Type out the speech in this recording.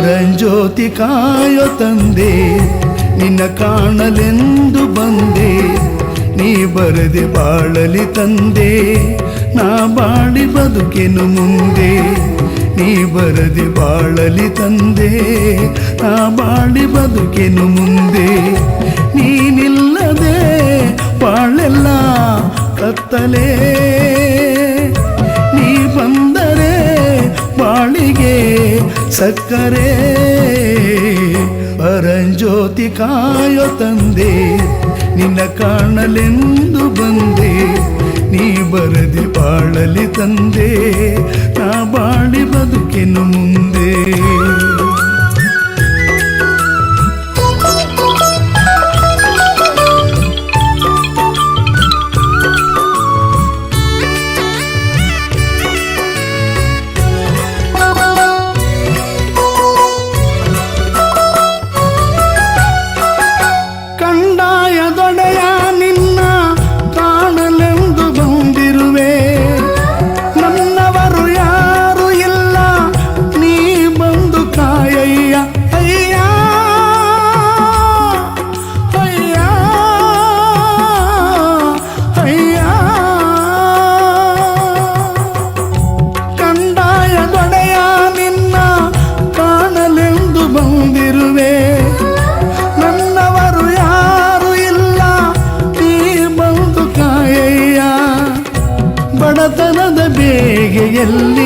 ಪರಂಜ್ಯೋತಿ ಕಾಯೋ ತಂದೆ, ನಿನ್ನ ಕಾಣಲೆಂದು ಬಂದೆ. ನೀ ಬರದೆ ಬಾಳಲಿ ತಂದೆ, ನಾ ಬಾಳಿ ಬದುಕೆನು ಮುಂದೆ. ನೀ ಬರದೆ ಬಾಳಲಿ ತಂದೆ, ನಾ ಬಾಳಿ ಬದುಕೆನು ಮುಂದೆ. ನೀನಿಲ್ಲದೆ ಬಾಳೆಲ್ಲ ಕತ್ತಲೆ. ಸಕ್ಕರೆ ಪರಂಜ್ಯೋತಿ ಕಾಯೋ ತಂದೆ, ನಿನ್ನ ಕಾಣಲೆಂದು ಬಂದೆ. ನೀ ಬರದೆ ಬಾಳಲಿ ತಂದೆ, ನಾ ಬಾಳಿ ಬದುಕೆನು ಮುಂದೆ. ಬೇಗೆಯಲ್ಲಿ